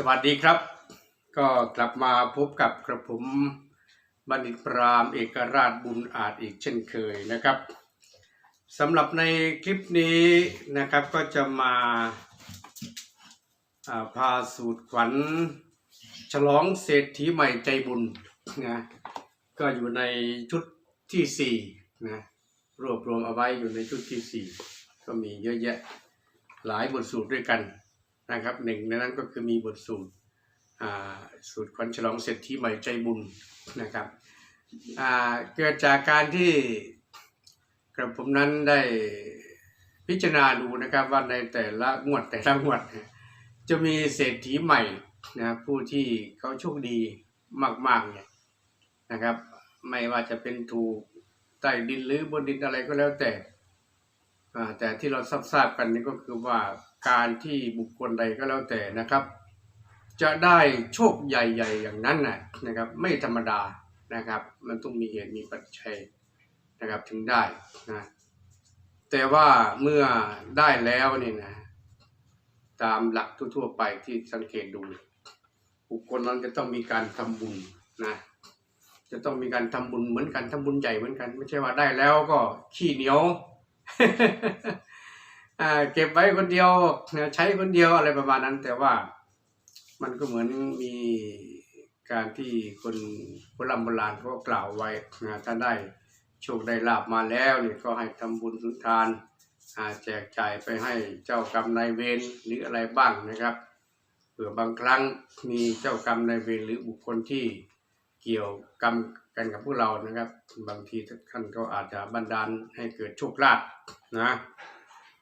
สวัสดีครับ ก็กลับมาพบกับกระผมบัณฑิตปรามเอกราชบุญอาจอีกเช่นเคยนะครับสำหรับในคลิปนี้นะครับก็จะมาาพาสูตรขวัญฉลองเศรษฐีใหม่ใจบุญนะก็อยู่ในชุดที่สี่นะรวบรวมเอาไว้อยู่ในชุดที่สี่ก็มีเยอะแยะหลายบทสูตรด้วยกัน นะครับหนึ่งในนั้นก็คือมีบทสูตรอ่าสูตรขวัญฉลองเศรษฐีใหม่ใจบุญนะครับอ่าเกิดจากการที่กระผมนั้นได้พิจารณาดูนะครับว่าในแต่ละงวดแต่ละงวด จะมีเศรษฐีใหม่นะผู้ที่เขาโชคดีมากๆเนี่ยนะครับ ไม่ว่าจะเป็นถูกใต้ดินหรือบนดินอะไรก็แล้วแต่อ่าแต่ที่เราทราบๆกันนี่ก็คือว่า การที่บุคคลใดก็แล้วแต่นะครับ จะได้โชคใหญ่ ๆ อย่างนั้นนะนะครับ ไม่ธรรมดานะครับ มันต้องมีเหตุมีปัจจัยนะครับถึงได้นะแต่ว่าเมื่อได้แล้วนี่นะตามหลักทั่ว ๆ ไปที่สังเกตดู บุคคลนั้นจะต้องมีการทำบุญนะจะต้องมีการทำบุญเหมือนกันทำบุญใหญ่เหมือนกัน ไม่ใช่ว่าได้แล้วก็ขี้เหนียว เก็บไว้คนเดียวใช้คนเดียวอะไรประมาณนั้น แต่ว่ามันก็เหมือนมีการที่คนโบราณโบราณเขากล่าวไว้ถ้าได้โชคได้ลาบมาแล้วนี่ก็ให้ทำบุญสุนทานแจกจ่ายไปให้เจ้ากรรมนายเวรหรืออะไรบ้างนะครับเผื่อบางครั้งมีเจ้ากรรมนายเวรหรือบุคคลที่เกี่ยวกรรมกันกับพวกเรานะครับ บางทีท่านก็อาจจะบันดาลให้เกิดโชคลาภนะ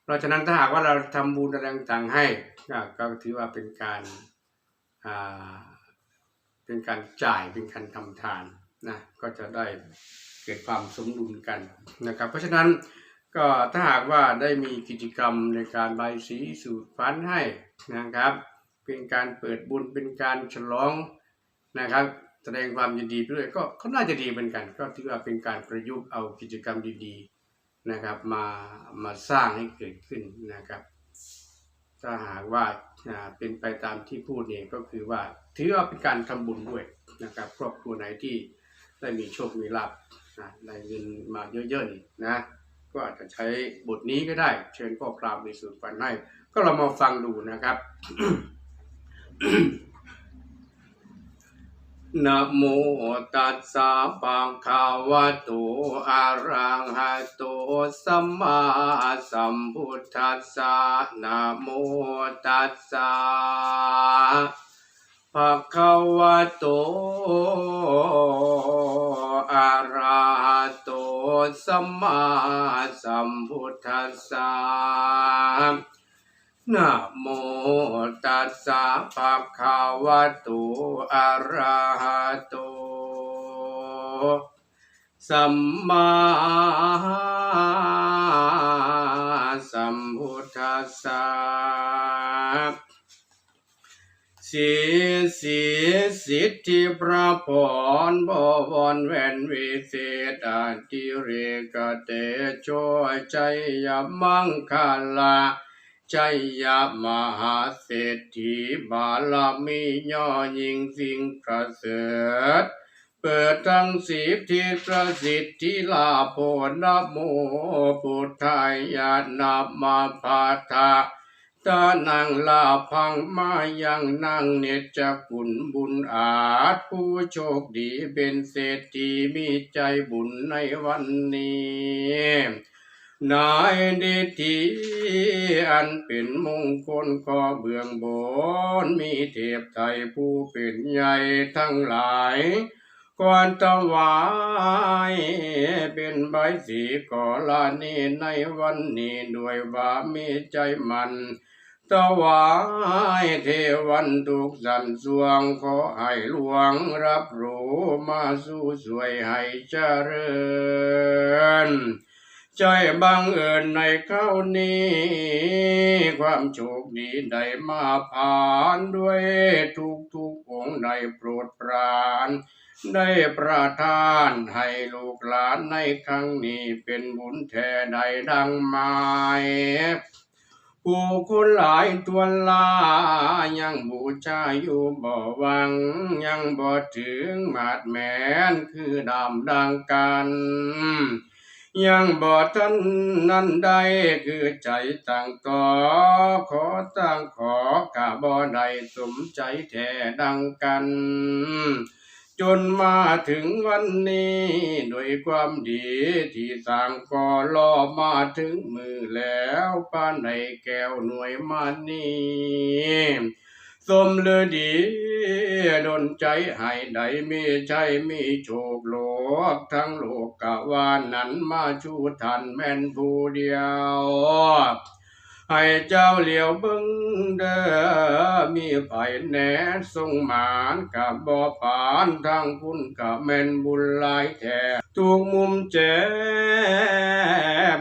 เพราะฉะนั้นถ้าหากว่าเราทำบุญอะไรต่างๆให้ก็ถือว่าเป็นการอ่าเป็นการจ่ายเป็นการทำทานนะก็จะได้เกิดความสมดุลกันนะครับ เพราะฉะนั้นก็ถ้าหากว่าได้มีกิจกรรมในการใบายสีสูตรฟันให้นะครับ เป็นการเปิดบุญเป็นการฉลองนะครับ แสดงความยินดีไปด้วยก็ก็น่าจะดีเหมือนกัน ก็ถือว่าเป็นการประยุกต์เอากิจกรรมดีๆ นะครับมามาสร้างให้เกิดขึ้นนะครับ ถ้าหากว่าเป็นไปตามที่พูดเนี่ยก็คือว่าถือว่าเป็นการทำบุญด้วยนะครับครอบครัวไหนที่ได้มีโชค มีลาภนะได้เงินมาเยอะๆนี่นะก็อาจจะใช้บทนี้ก็ได้ เชิญพ่อพรามในสูตรฝันให้ ก็เรามาฟังดูนะครับ นะโมตัสสะภะคะวะโตอะระหะโตสัมมาสัมพุทธัสสะนะโมตัสสะภะคะวะโตอะระหะโตสัมมาสัมพุทธัสสะ นะโมตัสสะภะคะวะโตอะระหะโตสัมมาสัมพุทธัสสะสีสีสิทธิพระพรบวรแวนวิเศษอาทิเรกเตโชใจยมังคลา ชัยยมหาเศรษฐีบารมีย่อยิงสิ่งประเสริฐเปิดทั้งสีทิประสิทธิลาโพนโมพุทธายานามาพาทาตานังลาพังมายังนั่งเนจกุลบุญอาจผู้โชคดีเป็นเศรษฐีมีใจบุญในวันนี้ นายดิทีอันเป็นมงคลขอเบื้องบน มีเทพไทยผู้เป็นใหญ่ทั้งหลายก่อนถวายเป็นใบสีก่อลานีในวันนี้ด้วยว่ามีใจมันถวายเทวันทุกสันสวงขอให้หลวงรับรู้มาสู่สวยให้เจริญ ใจบังเอิญในเข้านี้ ความโชคดีได้มาผ่านด้วยทุกทุกองค์ได้โปรดปราน ได้ประทานให้ลูกหลานในครั้งนี้เป็นบุญแท้ใดดังหมายผู้คนหลายตัวลา ยังบูชาอยู่บ่หวัง ยังบ่ถึงมาดแมนคือดำดังกัน ยังบ่ทันนั้นได้คือใจต่างต่อขอต่างขอกะบ่ได้สมใจแท้ดังกัน จนมาถึงวันนี้ด้วยความดีที่สร้างก่อรอมาถึงมือแล้วป้านในแก้วหน่วยมานี้ สมเลือดีดนใจให้ได้มีใจมีโชคโลก ทั้งโลกกะวานั้นมาชูทันแม่นผู้เดียว ให้เจ้าเหลียวบิ่งเด้อมีไผแหน่ทรงหมานกับบ่อปานทางคุณกับแม่นบุญหลายแท้ทุกมุมแจ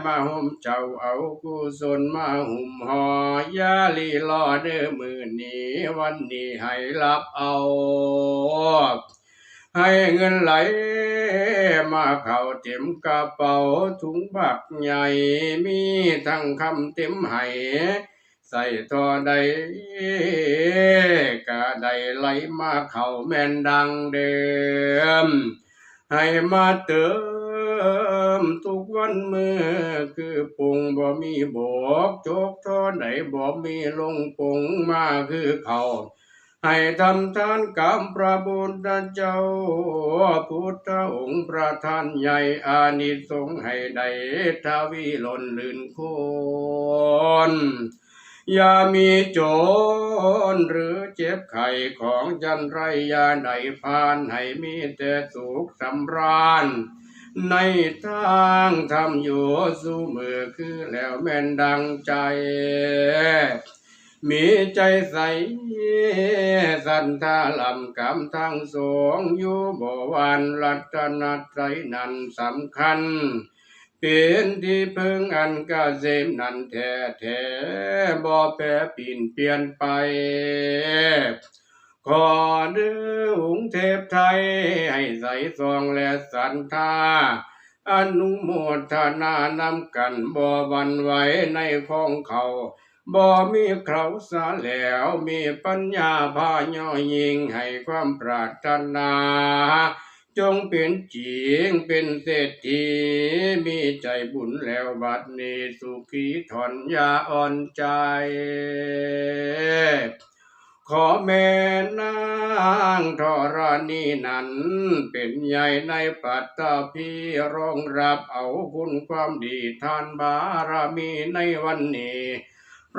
มาห่มเจ้าเอากุศลมาหุ่มหอยาลีลอเด้อมือนี้วันนี้ให้รับเอา ให้เงินไหลมาเข้าเต็มกระเป๋าถุงบักใหญ่มีทั้งคำเต็มให้ใส่ทอใดก็ได้ไหลมาเข้าแม่นดังเดิม ให้มาเติมทุกวันมือคือปุงบ่มีบอกโจกทอไหนบ่มีลงปุงมาคือเข่า ให้ทำทานกรรมพระบุญเจ้า พุทธองค์ประธานใหญ่อานิสงส์ให้ได้ทวีล้นลื่นคนอย่ามีโจรหรือเจ็บไข้ของจันไรยาใดพานให้มีแต่สุขสำราญ ในทางทำอยู่สู้มือคือแล้วแม่นดังใจ มีใจใสสันทาลำกำทั้งสองอยู่บ่วันรัตนใจยนั้นสำคัญ เป็นที่พึ่งอันกเกษมนันแท้แท้บ่แปรปีนเปลี่ยนไป ขอเดือหุงเทพไทย ให้ใสซองและสันทาอนุโมทนานำกันบ่วันไหวในของเขา บ่มีเขาสาแล้วมีปัญญาพาย่อยิงให้ความปรารถนา จงเป็นจริงเป็นเศรษฐีมีใจบุญแล้วบัดนี้สุขีถอนยาอ่อนใจ ขอแม่นางธรณีนั้นเป็นใหญ่ในปัตตภีรองรับเอาคุณความดีทานบารมีในวันนี้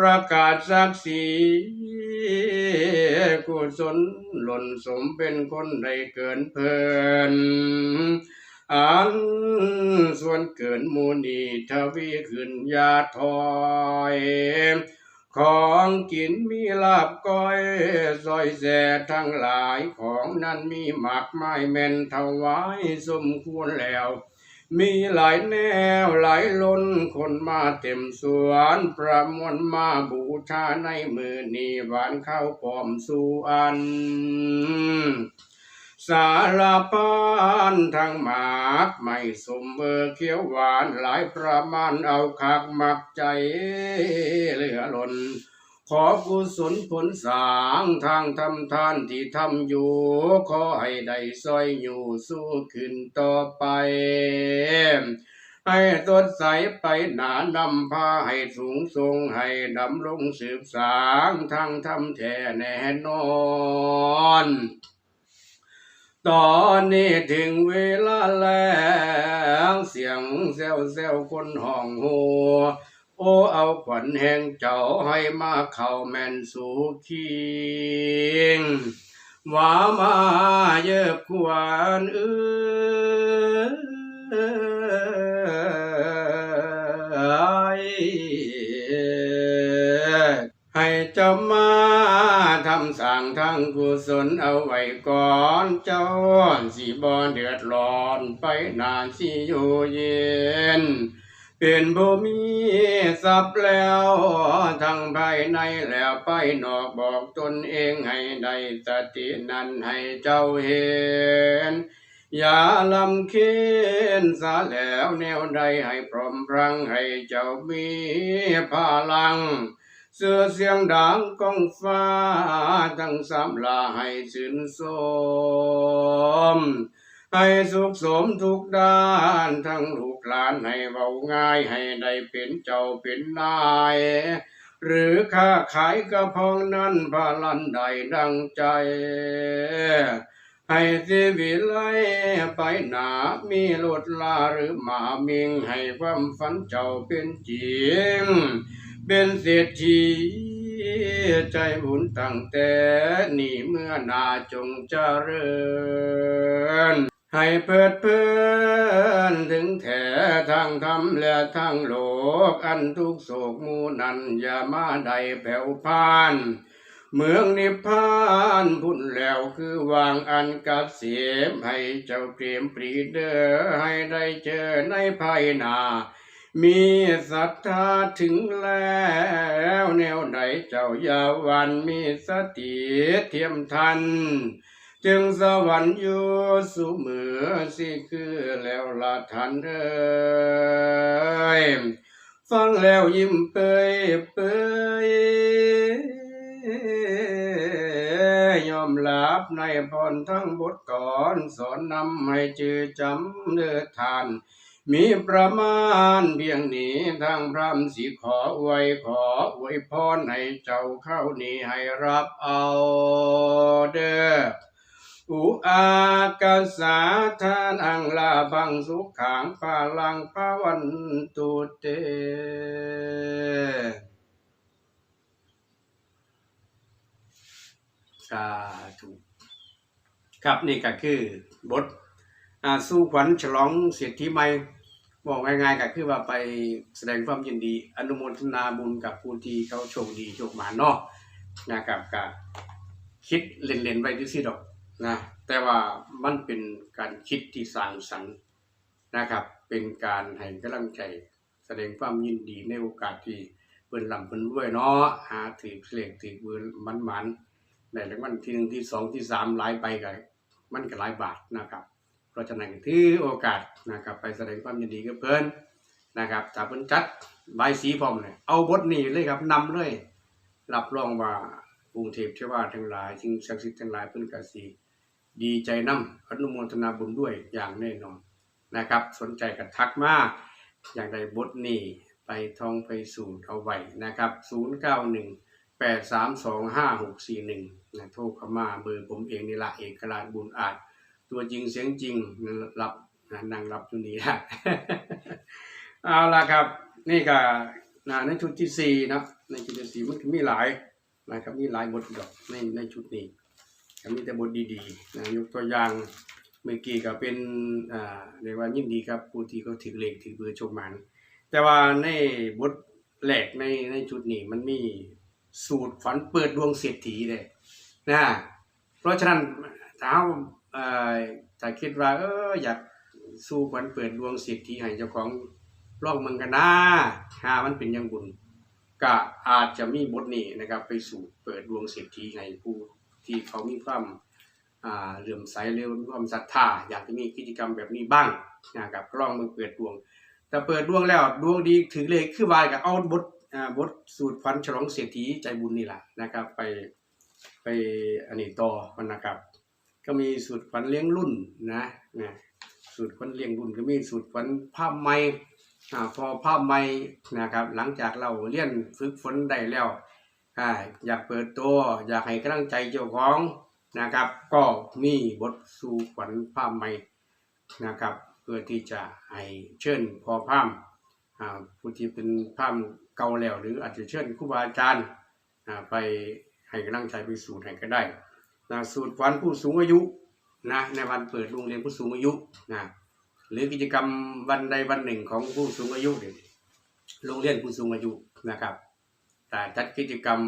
ประกาศศักดิ์ศรีกุศลหล่นสมเป็นคนได้เกินเพลินอันส่วนเกินมูนีทวีขึ้นยาถอยของกินมีลาบก้อยซอยแส่ทั้งหลายของนั้นมีหมากไม้แม่นถวายสมควรแล้ว มีหลายแนวหลายล้นคนมาเต็มสวนประมวลมาบูชาในมือนีหวานข้าวปอมสู่อัน สารพันทั้งหมากไม่สมเบอร์เขียวหวานหลายประมาณเอาคักมักใจเหลือล้น ขอกุศลผลสางทางทำทานที่ทำอยู่ ขอให้ได้ซอยอยู่สู้ขึ้นต่อไป ให้สดใสไปหนานำพาให้สูงทรงให้ดำรงสืบสางทางทำแท้แน่นอนตอนนี้ถึงเวลาแล้ว เสียงแซวแซวคนห้องหัว โอ้เอาขวัญแห่งเจ้าให้มาเข้าแม่นสู่คิงว่ามาเยอะขวานเอ้ยให้เจ้ามาทำสั่งทั้งกุศลเอาไว้ก่อนเจ้าสิบ่เดือดร้อนไปนานสิอยู่เย็น เป็นผู้มีทรัพย์แล้วทั้งภายในแล้วไปนอกบอกตนเองให้ได้สตินั้นให้เจ้าเห็น อย่าลำเค็นสาแล้วแนวใดให้พร้อมพรังให้เจ้ามีพลัง เสือเสียงดังกองฟ้าทั้งสามลาให้สินสม ให้สุขสมทุกด้านทั้งลูกหลานให้เบาง่ายให้ได้เป็นเจ้าเป็นนาย หรือค้าขายกระพองนั้นพาลันใดดังใจ ให้ชีวิไลไปหนามีลดลาหรือหมามิงให้ความฝันเจ้าเป็นจริง เป็นเศรษฐีใจบุญตั้งแต่นี่เมื่อนาจงเจริญ ให้เปิดเพื่อนถึงแถทางธรรมและทางโลก อันทุกโศกมูนันอย่ามาใดแผ่วพานเมืองนิพพานพุ่นแล้วคือวางอันกัดเสียมให้เจ้าเตรียมปรีเดอให้ได้เจอในภายหนามีศรัทธาถึงแล้วแนวใดเจ้าอยาวันมีสติเทียมทัน จึงสวรรค์อยู่สุเมือสิคือแล้วละทันเอ้ยฟังแล้วยิ้มเปยเปยยอมรับในพรทั้งบทก่อนสอนนำให้จือจำเนื้อทาน มีประมาณเพียงนี้ทางพระสิขออวยขออวยพรให้เจ้าเข้านี้ให้รับเอาเด้อ อุอากาสาทานังลาบังสุขังปาลังปาวันตุเตสาธุครับนี่ก็คือบทอสู้ขวัญฉลองเศรษฐีใหม่บอกง่ายๆก็คือว่าไปแสดงความยินดี อนุโมทนาบุญกับผู้ที่เขาโชคดีโชคหมาเนาะนะครับก็คิดเล่นๆไปซื่อๆดอก นะแต่ว่ามันเป็นการคิดที่สร้างสรรค์นะครับ เป็นการให้กำลังใจแสดงความยินดีในโอกาสที่เพิ่นลำเพิ่นรวยเนาะหาถือเพลงถือเบอร์มันๆในรางวัลที่หนึ่งที่สองที่สามหลายไปก็มันก็หลายบาทนะครับ เพราะฉะนั้นก็ถือโอกาสนะครับ ไปแสดงความยินดีกับเพิ่นนะครับถ้าเพิ่นจัดใบสีพร้อมเลยเอาบทนี้เลยครับนำเลยรับรองว่ากรุงเทพเทวาทั้งหลายสิ่งศักดิ์สิทธิ์ทั้งหลายเพิ่นกสิ ดีใจน้ำอนุโมทนาบุญด้วยอย่างแน่นอนนะครับ สนใจก็ทักมาอย่างใดบทนี้ไปทองไปสู่เอาไว้นะครับ 091แปดสามสองห้าหกสี่หนึ่งนะโทรเข้ามาเบอร์ผมเองนี่ละเอกราชบุญอาจ ตัวจริงเสียงจริงรับนะนั่งรับอยู่นี่ละเอาละครับ นี่ก็นะในชุดที่สี่นะในชุดที่สี่มันมีหลายนะครับมีหลายบทดอกในในชุดนี้ ก็มีแต่บทดีๆนะยกตัวอย่างเมื่อกี้ก็เป็นอ่าเรียกว่ายินดีครับผู้ที่เขาถือเลขถือเบอร์โชคมัน แต่ว่าในบทแรกในในชุดนี้มันมีสูตรฝันเปิดดวงเศรษฐีเลยนะเพราะฉะนั้นถ้าเาเอ่อถ้าคิดว่าเอออยากสู้ฝันเปิดดวงเศรษฐีให้เจ้าของลองมึงกันนะหามันเป็นยังบุญก็อาจจะมีบทนี้นะครับ ไปสู่เปิดดวงเศรษฐีให้ผู้ ที่เขามีความอ่าเหลื่อมใสเร็วมีความศรัทธาอยากจะมีกิจกรรมแบบนี้บ้างนะครับก็ลองมึงเปิดดวง แต่เปิดดวงแล้วดวงดีถึงเลขคือวายกับเอาบทอ่าบทสูตรฟันฉลองเศรษฐีใจบุญนี่แหละนะครับ ไปไปอันนี้ต่อมันนะครับ ก็มีสูตรฟันเลี้ยงรุ่นนะนะสูตรฟันเลี้ยงรุ่นก็มีสูตรฟันผ้าไหมอ่าพอผ้าไหมนะครับ หลังจากเราเรียนฝึกฝนได้แล้ว อ่อยากเปิดตัว อยากให้กำลังใจเจ้าของนะครับ ก็มีบทสู่ขวัญผ้าไหม่นะครับ เพื่อที่จะให้เชิญพอพามอ่าผู้ที่เป็นพามเก่าแล้วหรืออาจจะเชิญครูบาอาจารย์ไปให้กำลังใจไปสูตรให้ก็ได้นะสูตรวันผู้สูงอายุนะในวันเปิดโรงเรียนผู้สูงอายุนะหรือกิจกรรมวันใดวันหนึ่งของผู้สูงอายุโรงเรียนผู้สูงอายุนะครับ จัดกิจกรรม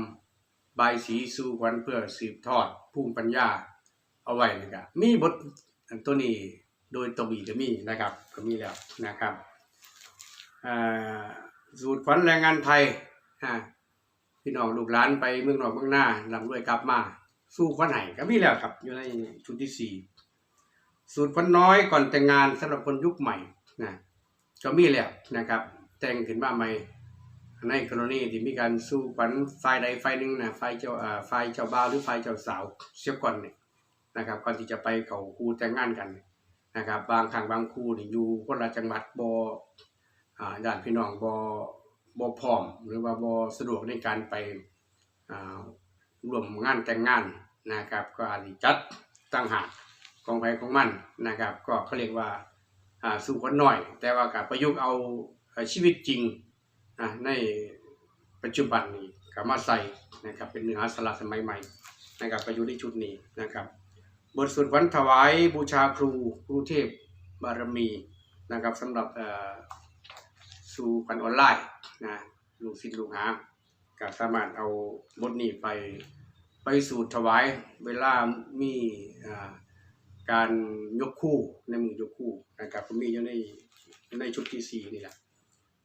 บายสีสู่ขวัญเพื่อสืบทอดภูมิปัญญาเอาไว้นะครับมีบทตัวนี้โดยตบีก็มีนะครับก็มีแล้วนะครับสูตรฝันแรงงานไทยพี่น้องลูกหลานไปเมืองนอกเมืองหน้าลำด้วยกลับมาสู้ขวัญไหนก็มีแล้วครับอยู่ในชุดที่สี่สูตรฝันน้อยก่อนแต่งงานสำหรับคนยุคใหม่นะก็มีแล้วนะครับ แต่งขึ้นมาใหม่ ในกรณีที่มีการสู้กันฝ่ายใดฝ่ายหนึ่งนะฝ่ายเจ้าอ่าฝ่ายเจ้าบ่าวหรือฝ่ายเจ้าสาวเสียก่อนเนี่ยนะครับก่อนที่จะไปเขาคู่แต่งงานกันนะครับ บางครั้งบางคู่นี่อยู่คนละจังหวัดบอ่าญาติพี่น้องบ่บ่พร้อม หรือว่าบ่สะดวกในการไปอ่าร่วมงานแต่งงานนะครับ ก็อาจจะจัดตั้งหากของไผของมันนะครับ ก็เขาเรียกว่าอ่าสู่คนหน่อย แต่ว่ากับประยุกต์เอาชีวิตจริง นะในปัจจุบันนี้ก็มาใส่นะครับเป็นเนื้อาสาระสมัยใหม่นะครับก็อยู่ในชุดนี้นะครับบทสวดวันถวายบูชาครูครูเทพบารมีนะครับสำหรับสู่กันออนไลน์นะลูกศิษย์ลูกหาก็สามารถเอาบทนี้ไปไปสู่ถวายเวลามีการยกคู่ในมือยกคู่นะครับก็มีอยู่ในในชุดที่สี่นี่แหละ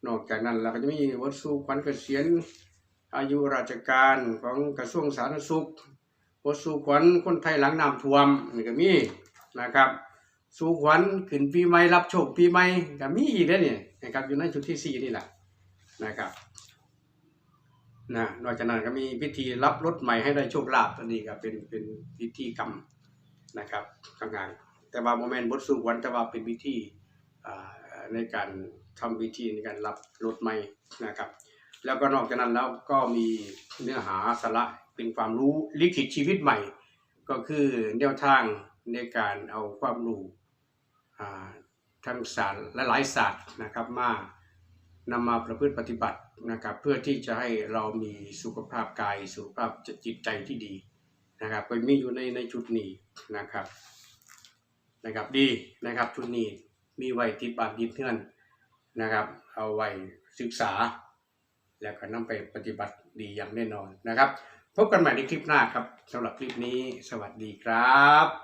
นอกจากนั้นเราก็จะมีวัตถุขวัญเกษียณอายุราชการของกระทรวงสาธารณสุขวัตถุขวัญคนไทยหลังน้ำท่วมนี่ก็มีนะครับสู่ขวัญขึ้นปีใหม่รับโชคปีใหม่ก็มีอีกแล้วนี่นะครับอยู่ในชุดที่สี่นี่แหละนะครับนะนอกจากนั้นก็มีพิธีรับรถใหม่ให้ได้โชคลาภตัวนี้ก็เป็นเป็นพิธีกรรมนะครับต่างงาน แต่ว่าโมเมนต์บทสู่ขวัญแต่ว่าเป็นพิธีในการ ทำวิธีในการรับรถใหม่นะครับ แล้วก็นอกจากนั้นแล้วก็มีเนื้อหาสาระเป็นความรู้ลิขิตชีวิตใหม่ ก็คือแนวทางในการเอาความรู้อ่าทางศาสตร์และหลายศาสตร์นะครับมานำมาประพฤติปฏิบัตินะครับเพื่อที่จะให้เรามีสุขภาพกายสุขภาพจิตใจที่ดีนะครับก็มีอยู่ในในชุดนี้นะครับนะครับดีนะครับชุดนี้มีไว้ติดบานติดเทือน นะครับ เอาไว้ศึกษา แล้วก็นำไปปฏิบัติดีอย่างแน่นอนนะครับ พบกันใหม่ในคลิปหน้าครับสำหรับคลิปนี้ สวัสดีครับ